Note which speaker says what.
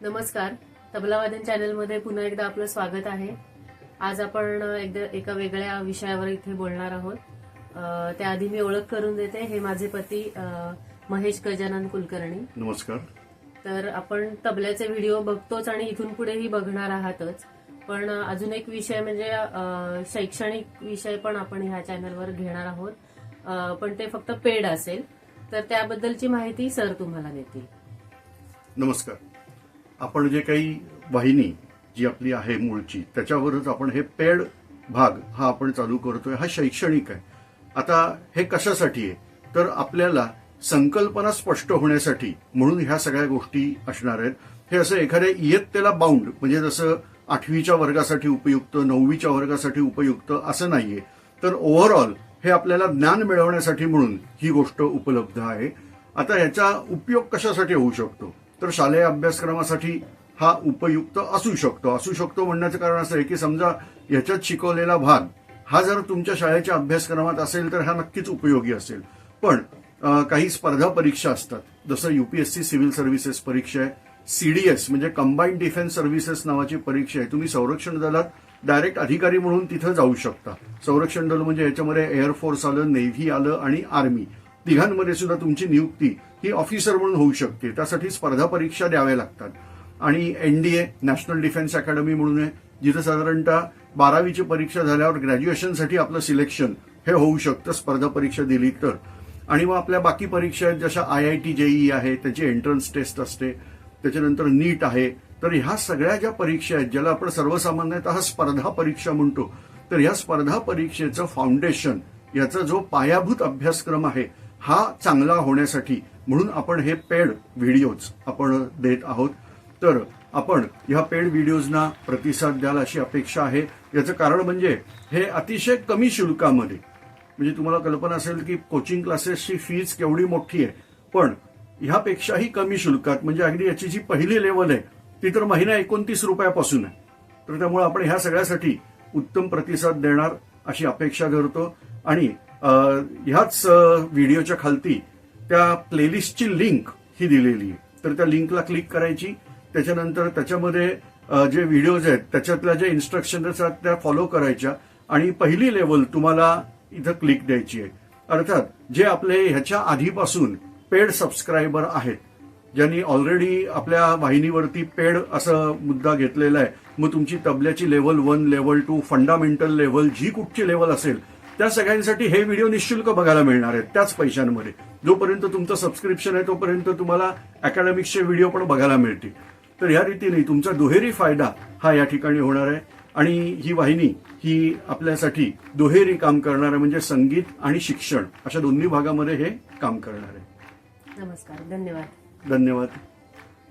Speaker 1: नमस्कार. तबलावादन चॅनलमध्ये पुन्हा एकदा आपलं स्वागत आहे. आज आपण एकदा एका वेगळ्या विषयावर इथे बोलणार आहोत. त्याआधी मी ओळख करून देते हे माझे पती महेश गजानन कुलकर्णी.
Speaker 2: नमस्कार.
Speaker 1: तर आपण तबल्याचे व्हिडिओ बघतोच आणि इथून पुढेही बघणार आहातच. पण अजून एक विषय म्हणजे शैक्षणिक विषय पण आपण ह्या चॅनलवर घेणार आहोत. पण ते फक्त पेड असेल. तर त्याबद्दलची माहिती सर तुम्हाला देतील.
Speaker 2: नमस्कार. आपण जे काही वाहिनी जी आपली आहे मूळची त्याच्यावरच आपण हे पेड भाग हा आपण चालू करतोय हा शैक्षणिक आहे. आता हे कशासाठी आहे? तर आपल्याला संकल्पना स्पष्ट होण्यासाठी म्हणून ह्या सगळ्या गोष्टी असणार आहेत. हे असं एखाद्या इयत्तेला बाउंड म्हणजे जसं आठवीच्या वर्गासाठी उपयुक्त नववीच्या वर्गासाठी उपयुक्त असं नाहीये. तर ओव्हरऑल हे आपल्याला ज्ञान मिळवण्यासाठी म्हणून ही गोष्ट उपलब्ध आहे. आता याचा उपयोग कशासाठी होऊ शकतो? तर शालेय अभ्यासक्रमासाठी हा उपयुक्त असू शकतो. असू शकतो म्हणण्याचं कारण असं आहे की समजा याच्यात शिकवलेला भाग हा जर तुमच्या शाळेच्या अभ्यासक्रमात असेल तर हा नक्कीच उपयोगी असेल. पण काही स्पर्धा परीक्षा असतात. जसं युपीएससी सिव्हिल सर्व्हिसेस परीक्षा आहे सीडीएस म्हणजे कंबाईंड डिफेन्स सर्व्हिसेस नावाची परीक्षा आहे. तुम्ही संरक्षण दलात डायरेक्ट अधिकारी म्हणून तिथं जाऊ शकता. संरक्षण दल म्हणजे याच्यामध्ये एअरफोर्स आलं नेव्ही आलं आणि आर्मी तिघांमध्ये सुद्धा तुमची नियुक्ती ही ऑफिसर म्हणून होऊ शकते. त्यासाठी स्पर्धा परीक्षा द्याव्या लागतात. आणि एनडीए नॅशनल डिफेन्स अकॅडमी म्हणून आहे. जिथं साधारणतः बारावीची परीक्षा झाल्यावर ग्रॅज्युएशनसाठी आपलं सिलेक्शन हे होऊ शकतं स्पर्धा परीक्षा दिली तर. आणि मग आपल्या बाकी परीक्षा आहेत जशा आय आय टी जेई आहे त्याची एंट्रन्स टेस्ट असते. त्याच्यानंतर नीट आहे. तर ह्या सगळ्या ज्या परीक्षा आहेत ज्याला आपण सर्वसामान्यतः स्पर्धा परीक्षा म्हणतो तर ह्या स्पर्धा परीक्षेचं फाउंडेशन याचा जो पायाभूत अभ्यासक्रम आहे हा चांगला होण्यासाठी म्हणून आपण हे पेड व्हिडिओज आपण देत आहोत. तर आपण ह्या पेड व्हिडिओजना प्रतिसाद द्याल अशी अपेक्षा आहे. याचं कारण म्हणजे हे अतिशय कमी शुल्कामध्ये म्हणजे तुम्हाला कल्पना असेल की कोचिंग क्लासेसची फीज केवढी मोठी आहे पण ह्यापेक्षाही कमी शुल्कात म्हणजे अगदी याची जी पहिली लेवल आहे ती तर महिना एकोणतीस रुपयापासून आहे. तर त्यामुळे आपण ह्या सगळ्यासाठी उत्तम प्रतिसाद देणार अशी अपेक्षा धरतो. आणि ह्याच व्हिडिओच्या खालती त्या प्लेलिस्टची लिंक ही दिलेली आहे. तर त्या लिंकला क्लिक करायची. त्याच्यानंतर त्याच्यामध्ये जे व्हिडिओज आहेत त्याच्यातल्या ज्या इन्स्ट्रक्शन्स आहेत त्या फॉलो करायच्या. आणि पहिली लेवल तुम्हाला इथं क्लिक द्यायची आहे. अर्थात जे आपले ह्याच्या आधीपासून पेड सबस्क्रायबर आहेत ज्यांनी ऑलरेडी आपल्या वाहिनीवरती पेड असं मुद्दा घेतलेला आहे. मग तुमची तबल्याची level one level two fundamental level जी कुठची लेवल असेल त्या सगळ्यांसाठी हे व्हिडिओ निशुल्क बघायला मिळणार आहेत त्याच पैशांमध्ये. जोपर्यंत तुमचं सबस्क्रिप्शन आहे तोपर्यंत तुम्हाला अकॅडमिक्सचे व्हिडिओ पण बघायला मिळतील. तर ह्या रीतीने तुमचा दुहेरी फायदा हा या ठिकाणी होणार आहे. आणि ही वाहिनी ही आपल्यासाठी दुहेरी काम करणार आहे म्हणजे संगीत आणि शिक्षण. अशा दोन्ही भागामध्ये हे काम करणार आहे.
Speaker 1: नमस्कार धन्यवाद.
Speaker 2: धन्यवाद.